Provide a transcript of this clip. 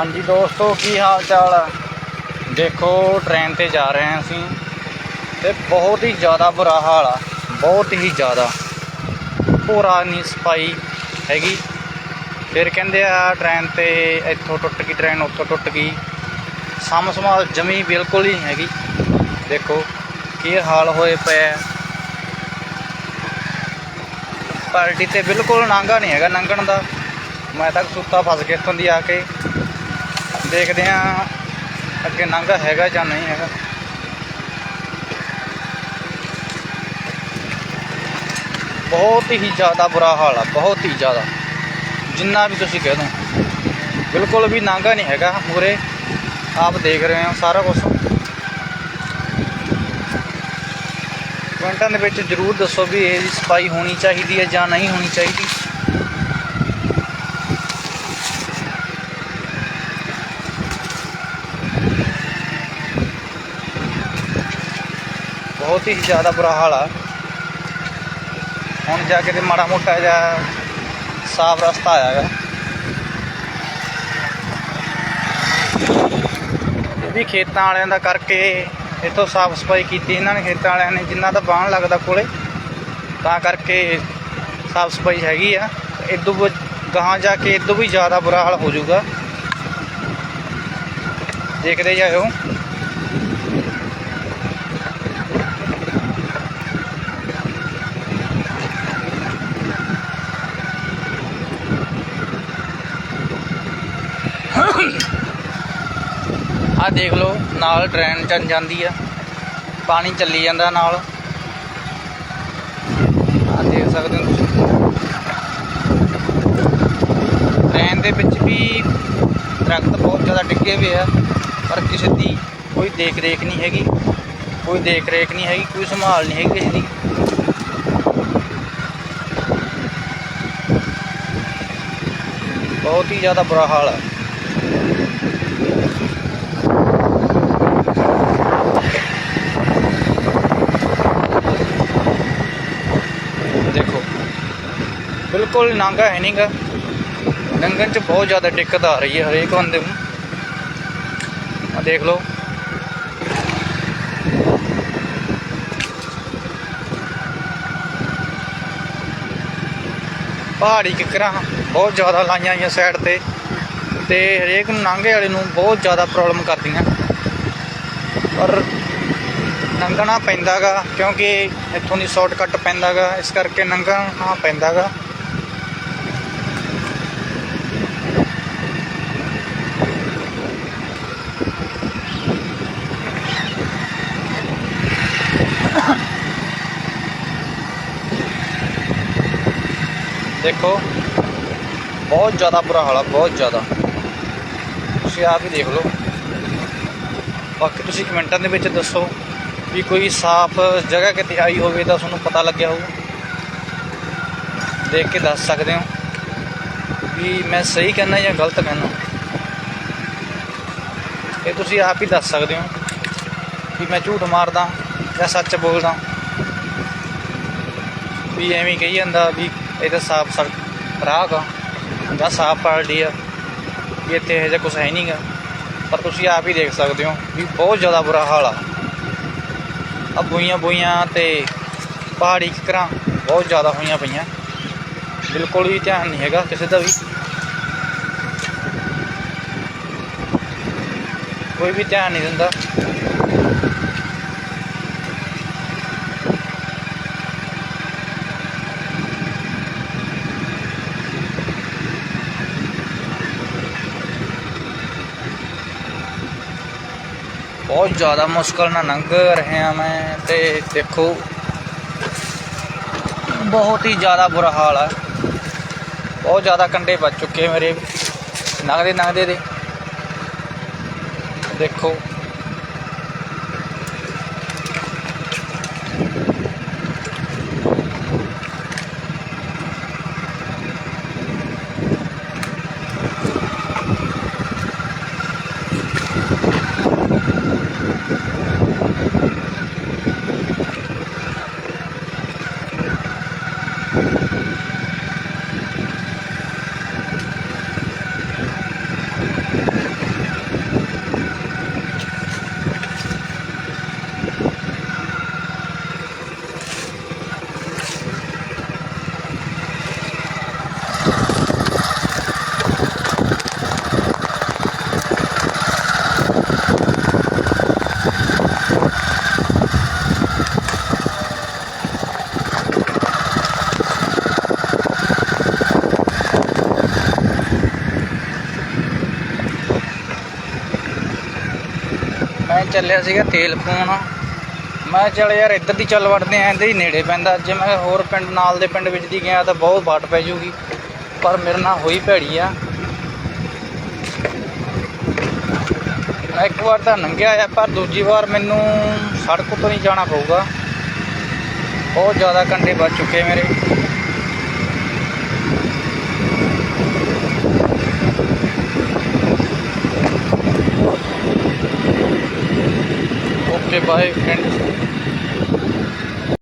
ਹਾਂਜੀ ਦੋਸਤੋ, ਕੀ ਹਾਲ ਚਾਲ ਆ? ਦੇਖੋ ਟ੍ਰੇਨ ਤੇ ਜਾ ਰਹੇ ਹਾਂ ਅਸੀਂ ਤੇ ਬਹੁਤ ਹੀ ਜ਼ਿਆਦਾ ਬੁਰਾ ਹਾਲ ਆ, ਬਹੁਤ ਹੀ ਜ਼ਿਆਦਾ। ਪੂਰਾ ਨਹੀਂ ਸਫ਼ਾਈ ਹੈਗੀ। ਫਿਰ ਕਹਿੰਦੇ ਆ ਟ੍ਰੇਨ ਤੇ ਇੱਥੋਂ ਟੁੱਟ ਗਈ ਟ੍ਰੇਨ ਉੱਥੋਂ ਟੁੱਟ ਗਈ। ਸਾਂਭ ਸੰਭਾਲ ਜਮੀ ਬਿਲਕੁਲ ਹੀ ਹੈਗੀ। ਦੇਖੋ, ਕੀ ਹਾਲ ਹੋਏ ਪਏ ਪਾਰਟੀ ਤੇ ਬਿਲਕੁਲ ਨਾਂਗਾ ਨਹੀਂ ਹੈਗਾ ਲੰਘਣ ਦਾ। ਮੈਂ ਤਾਂ ਸੁੱਤਾ ਫਸ ਗਿਆ ਇੱਥੋਂ ਦੀ ਆ ਕੇ। ਦੇਖਦੇ ਆ ਅੱਗੇ ਨਾਂਗਾ ਹੈਗਾ ਜਾਂ ਨਹੀਂ ਹੈਗਾ। ਬਹੁਤ ਹੀ ਜ਼ਿਆਦਾ ਬੁਰਾ ਹਾਲ ਆ, ਬਹੁਤ ਹੀ ਜ਼ਿਆਦਾ। ਜਿੰਨਾ ਵੀ ਤੁਸੀਂ ਕਹਿ ਦੋ। ਬਿਲਕੁਲ ਵੀ ਨਾਂਗਾ ਨਹੀਂ ਹੈਗਾ ਮੂਰੇ ਆਪ ਦੇਖ ਰਹੇ ਹੋ ਸਾਰਾ ਕੁਝ ਕਮੈਂਟਾਂ ਦੇ ਵਿੱਚ ਜਰੂਰ ਦੱਸੋ ਵੀ ਇਹ ਸਫ਼ਾਈ ਹੋਣੀ ਚਾਹੀਦੀ ਹੈ ਜਾਂ ਨਹੀਂ ਹੋਣੀ ਚਾਹੀਦੀ। ਬਹੁਤ ਹੀ ਜ਼ਿਆਦਾ ਬੁਰਾ ਹਾਲ ਆ। ਹੁਣ ਜਾ ਕੇ ਤੇ ਮਾੜਾ ਮੋਟਾ ਜਿਹਾ ਸਾਫ਼ ਰਸਤਾ ਆਇਆਗਾ ਇਹ ਵੀ ਖੇਤਾਂ ਵਾਲਿਆਂ ਦਾ ਕਰਕੇ ਇੱਥੋਂ ਸਾਫ਼ ਸਫ਼ਾਈ ਕੀਤੀ ਇਹਨਾਂ ਨੇ, ਖੇਤਾਂ ਵਾਲਿਆਂ ਨੇ ਜਿੰਨਾ ਦਾ ਬਾਣ ਲੱਗਦਾ ਕੋਲੇ, ਤਾਂ ਕਰਕੇ ਸਾਫ਼ ਸਫ਼ਾਈ ਹੈਗੀ ਆ। ਇਦੋਂ ਗਾਹਾਂ ਜਾ ਕੇ ਇਦੋਂ ਵੀ ਜ਼ਿਆਦਾ ਬੁਰਾ ਹਾਲ ਹੋ ਜਾਊਗਾ। ਦੇਖਦੇ ਜਾਇਓ। ਆ ਦੇਖ ਲਓ, ਨਾਲ ਟ੍ਰੇਨ ਚੱਲ ਜਾਂਦੀ ਆ। ਪਾਣੀ ਚੱਲੀ ਜਾਂਦਾ ਨਾਲ। ਆ ਦੇਖ ਸਕਦੇ ਹੋ ਤੁਸੀਂ। ਟ੍ਰੇਨ ਦੇ ਵਿੱਚ ਵੀ ਦਰਖਤ ਬਹੁਤ ਜ਼ਿਆਦਾ ਡਿੱਗੇ ਹੋਏ ਆ, ਪਰ ਕਿਸੇ ਦੀ ਕੋਈ ਦੇਖ ਰੇਖ ਨਹੀਂ ਹੈਗੀ। ਕੋਈ ਦੇਖ ਰੇਖ ਨਹੀਂ ਹੈਗੀ, ਕੋਈ ਸੰਭਾਲ ਨਹੀਂ ਹੈਗੀ ਕਿਸੇ ਦੀ। ਬਹੁਤ ਹੀ ਜ਼ਿਆਦਾ ਬੁਰਾ ਹਾਲ ਹੈ ਦੇਖੋ, ਬਿਲਕੁਲ ਨਾਂਗਾ ਹੈ ਨਹੀਂਗਾ ਲੰਘਣ ਚ ਬਹੁਤ ਜ਼ਿਆਦਾ ਦਿੱਕਤ ਆ ਰਹੀ ਹੈ ਹਰੇਕ ਬੰਦੇ ਨੂੰ। ਆ ਦੇਖ ਲਓ। ਪਹਾੜੀ ਕਿਕਰਾਂ ਬਹੁਤ ਜ਼ਿਆਦਾ ਲਾਈਆਂ ਹੋਈਆਂ ਸਾਈਡ ਤੇ। ਤੇ ਹਰੇਕ ਨੂੰ ਨਾਂਗੇ ਵਾਲੇ ਨੂੰ ਬਹੁਤ ਜ਼ਿਆਦਾ ਪ੍ਰੋਬਲਮ ਕਰਦੀਆਂ। ਪਰ ਲੰਘਣਾ ਪੈਂਦਾਗਾ, ਕਿਉਂਕਿ ਇੱਥੋਂ ਦੀ ਸ਼ਾਰਟਕਟ ਪੈਂਦਾਗਾ, ਇਸ ਕਰਕੇ ਲੰਘਣਾ ਪੈਂਦਾਗਾ। ਦੇਖੋ, ਬਹੁਤ ਜ਼ਿਆਦਾ ਬੁਰਾ ਹਾਲ ਆ, ਬਹੁਤ ਜ਼ਿਆਦਾ। ਤੁਸੀਂ ਆਪ ਹੀ ਦੇਖ ਲਓ। ਬਾਕੀ ਤੁਸੀਂ ਕਮੈਂਟਾਂ ਦੇ ਵਿੱਚ ਦੱਸੋ ਵੀ ਕੋਈ ਸਾਫ਼ ਜਗ੍ਹਾ ਕਿਤੇ ਆਈ ਹੋਵੇ ਤਾਂ ਤੁਹਾਨੂੰ ਪਤਾ ਲੱਗਿਆ ਹੋਊ। ਦੇਖ ਕੇ ਦੱਸ ਸਕਦੇ ਹੋ ਵੀ ਮੈਂ ਸਹੀ ਕਹਿੰਦਾ ਜਾਂ ਗਲਤ ਕਹਿੰਦਾ। ਇਹ ਤੁਸੀਂ ਆਪ ਹੀ ਦੱਸ ਸਕਦੇ ਹੋ ਵੀ ਮੈਂ ਝੂਠ ਮਾਰਦਾ ਜਾਂ ਸੱਚ ਬੋਲਦਾ। ਵੀ ਐਵੇਂ ਕਹੀ ਜਾਂਦਾ ਵੀ ਇਹ ਤਾਂ ਸਾਫ਼ ਸੜਕ ਰਾਹ ਆ ਜਾਂ ਸਾਫ਼ ਪਾਰਟੀ ਆ। ਵੀ ਇੱਥੇ ਇਹੋ ਜਿਹਾ ਕੁਝ ਹੈ ਨਹੀਂਗਾ ਪਰ ਤੁਸੀਂ ਆਪ ਹੀ ਦੇਖ ਸਕਦੇ ਹੋ ਵੀ ਬਹੁਤ ਜ਼ਿਆਦਾ ਬੁਰਾ ਹਾਲ ਆ। ਆ ਬੂਈਆਂ ਬੂਈਆਂ ਤੇ ਪਹਾੜੀ ਕਿਕਰਾਂ ਬਹੁਤ ਜ਼ਿਆਦਾ ਹੋਈਆਂ ਪਈਆਂ। ਬਿਲਕੁਲ ਵੀ ਧਿਆਨ ਨਹੀਂ ਹੈਗਾ ਕਿਸੇ ਦਾ ਵੀ। ਕੋਈ ਵੀ ਧਿਆਨ ਨਹੀਂ ਦਿੰਦਾ। ਬਹੁਤ ਜ਼ਿਆਦਾ ਮੁਸ਼ਕਲ ਨਾਲ ਲੰਘ ਰਿਹਾ ਮੈਂ ਤੇ ਦੇਖੋ, ਬਹੁਤ ਹੀ ਜ਼ਿਆਦਾ ਬੁਰਾ ਹਾਲ ਹੈ ਬਹੁਤ ਜ਼ਿਆਦਾ ਕੰਡੇ ਵੱਜ ਚੁੱਕੇ ਮੇਰੇ। ਲੰਘਦੇ ਲੰਘਦੇ ਦੇ। ਦੇਖੋ ਮੈਂ ਚੱਲਿਆ ਸੀਗਾ ਤੇਲ ਪਾਉਣ। ਮੈਂ ਚੱਲ ਯਾਰ ਇੱਧਰ ਦੀ ਚੱਲ ਵੜਦੇ ਆਂ ਇਹਦੇ ਹੀ ਨੇੜੇ ਪੈਂਦਾ। ਜੇ ਮੈਂ ਹੋਰ ਪਿੰਡ, ਨਾਲ ਦੇ ਪਿੰਡ ਵਿੱਚ ਦੀ ਗਿਆ ਤਾਂ ਬਹੁਤ ਬਾਟ ਪੈ ਜੂਗੀ। ਪਰ ਮੇਰੇ ਨਾਲ ਹੋਈ ਭੈੜੀ ਆ। ਮੈਂ ਇੱਕ ਵਾਰ ਤਾਂ ਲੰਘਿਆ ਆ, ਪਰ ਦੂਜੀ ਵਾਰ ਮੈਨੂੰ ਸੜਕ ਤੋਂ ਨਹੀਂ ਜਾਣਾ ਪਊਗਾ। ਬਹੁਤ ਜ਼ਿਆਦਾ ਕੰਡੇ ਵੱਜ ਚੁੱਕੇ ਮੇਰੇ। Bye friends